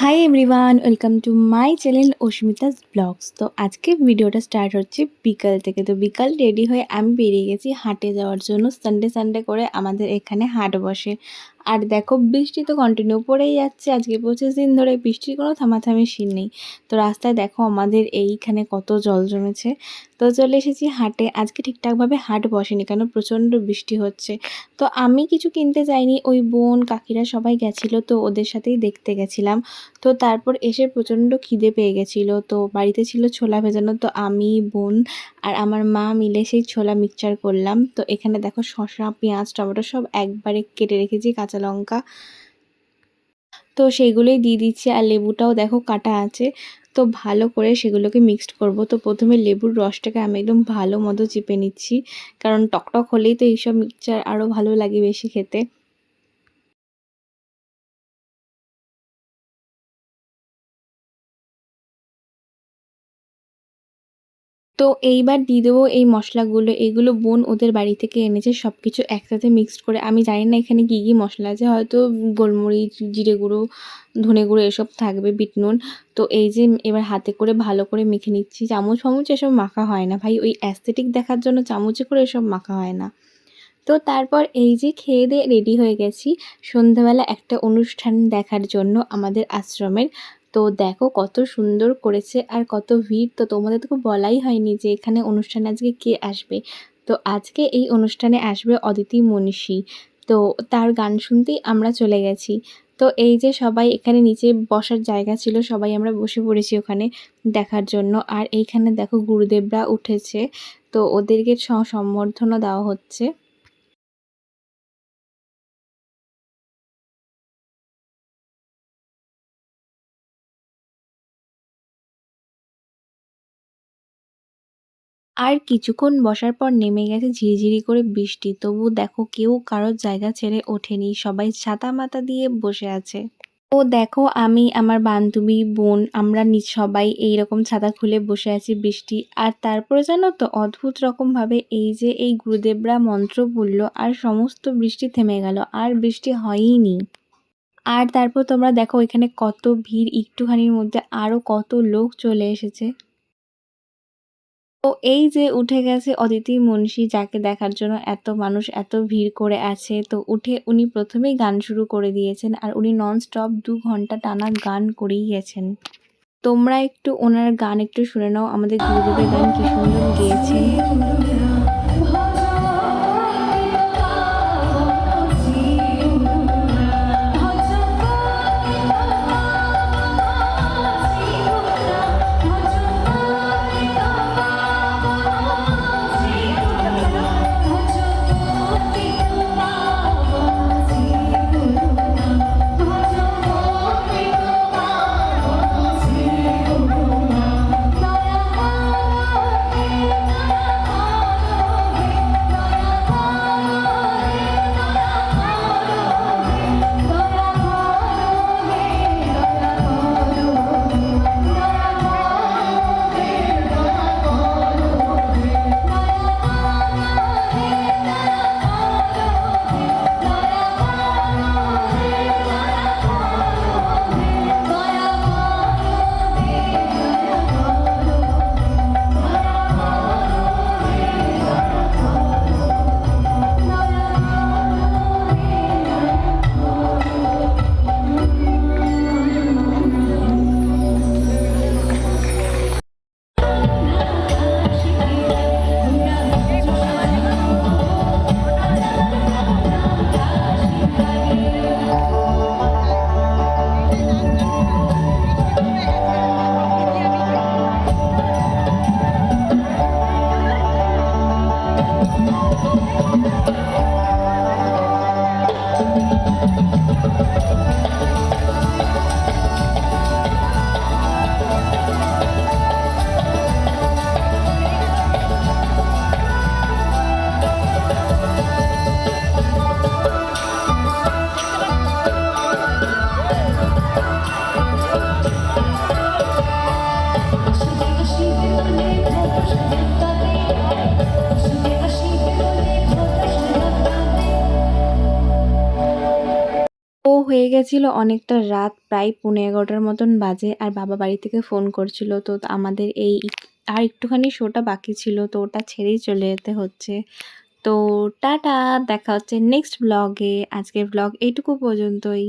Hi everyone welcome to my channel Asmita's blogs তো আজকে ভিডিওটা স্টার্ট হচ্ছে বিকাল থেকে। তো বিকাল রেডি হয়ে আমি বেরিয়ে গেছি হাটে যাওয়ার জন্য। সানডে সানডে করে আমাদের এখানে হাট বসে। আর দেখো বৃষ্টি তো কন্টিনিউ পড়েই যাচ্ছে। আজকে পঁচিশ দিন ধরে বৃষ্টির কোনো থামাথামি সিন নেই। তো রাস্তায় দেখো আমাদের এইখানে কত জল জমেছে। তো চলে এসেছি হাটে। আজকে ঠিকঠাকভাবে হাট বসেনি কেন? প্রচণ্ড বৃষ্টি হচ্ছে। তো আমি কিছু কিনতে যাইনি। ওই বোন, কাকিরা সবাই গেছিল তো ওদের সাথেই দেখতে গেছিলাম। তো তারপর এসে প্রচণ্ড খিদে পেয়ে গেছিল। তো বাড়িতে ছিল ছোলা ভেজানো। তো আমি, বোন আর আমার মা মিলে সেই ছোলা মিক্সচার করলাম। তো এখানে দেখো শসা, পেঁয়াজ, টমেটো সব একবারে কেটে রেখেছি, কাঁচা লঙ্কা। তো সেগুলোই দিয়ে দিচ্ছি আর লেবুটাও দেখো কাটা আছে। তো ভালো করে সেগুলোকে মিক্সড করব। তো প্রথমে লেবুর রসটাকে আমি একদম ভালো মতো চিপে নিচ্ছি। কারণ টকটক হলেই তো এইসব মিক্সচার আরও ভালো লাগে বেশি খেতে। তো এইবার দিয়ে দেবো এই মশলাগুলো। এগুলো বোন ওদের বাড়ি থেকে এনেছে সব কিছু একসাথে মিক্সড করে। আমি জানি না এখানে কী কী মশলা আছে, হয়তো গোলমরিচ, জিরে গুঁড়ো, ধনে গুঁড়ো, এসব থাকবে, বিট নুন। তো এই যে এবার হাতে করে ভালো করে মেখে নিচ্ছি। চামচ ফামচ এসব মাখা হয় না ভাই, ওই অ্যাস্থেটিক দেখার জন্য চামচে করে এসব মাখা হয় না। তো তারপর এই যে খেয়ে দিয়ে রেডি হয়ে গেছি। সন্ধ্যাবেলা একটা অনুষ্ঠান দেখার জন্য আমাদের আশ্রমের তো দেখো কত সুন্দর করেছে আর কত ভিড়। তো তোমাদের তো বলাই হয়নি যে এখানে অনুষ্ঠানে আজকে কে আসবে। তো আজকে এই অনুষ্ঠানে আসবে অদিতি মনীষী তো তার গান শুনতেই আমরা চলে গেছি। তো এই যে সবাই এখানে নিচে বসার জায়গা ছিল, সবাই আমরা বসে পড়েছি ওখানে দেখার জন্য। আর এইখানে দেখো গুরুদেবরা উঠেছে। তো ওদেরকে সম্বর্ধনা দেওয়া হচ্ছে। আর কিছুক্ষণ বসার পর নেমে গেছে ঝিরিঝিরি করে বৃষ্টি। তবু দেখো কেউ কারোর জায়গা ছেড়ে ওঠেনি, সবাই ছাতা মাতা দিয়ে বসে আছে। ও দেখো, আমি, আমার বান্ধবী, বোন, আমরা সবাই এই রকম ছাতা খুলে বসে আছি বৃষ্টি। আর তারপরে জানো তো, অদ্ভুত রকমভাবে এই যে এই গুরুদেবরা মন্ত্র বলল আর সমস্ত বৃষ্টি থেমে গেল, আর বৃষ্টি হয়ইনি। আর তারপর তোমরা দেখো, এখানে কত ভিড়, একটুখানির মধ্যে আরও কত লোক চলে এসেছে। তো এই যে উঠে গেছে অদিতি মুন্সি, যাকে দেখার জন্য এত মানুষ, এত ভিড় করে আছে, তো উঠে উনি প্রথমেই গান শুরু করে দিয়েছেন আর উনি নন স্টপ দু ঘণ্টা টানা গান করেই গেছেন। তোমরা একটু ওনার গান একটু শুনে নাও, আমাদের গুরুদেবের গান কি সুন্দর গেয়েছেন হয়ে গেছিল অনেকটা রাত, প্রায় পৌনে এগারোটার মতন বাজে। আর বাবা বাড়ি থেকে ফোন করছিল, তো আমাদের এই আর একটুখানি শোটা বাকি ছিল, তো ওটা ছেড়েই চলে যেতে হচ্ছে। তো টাটা, দেখা হচ্ছে নেক্সট ব্লগে আজকের ব্লগ এইটুকু পর্যন্তই।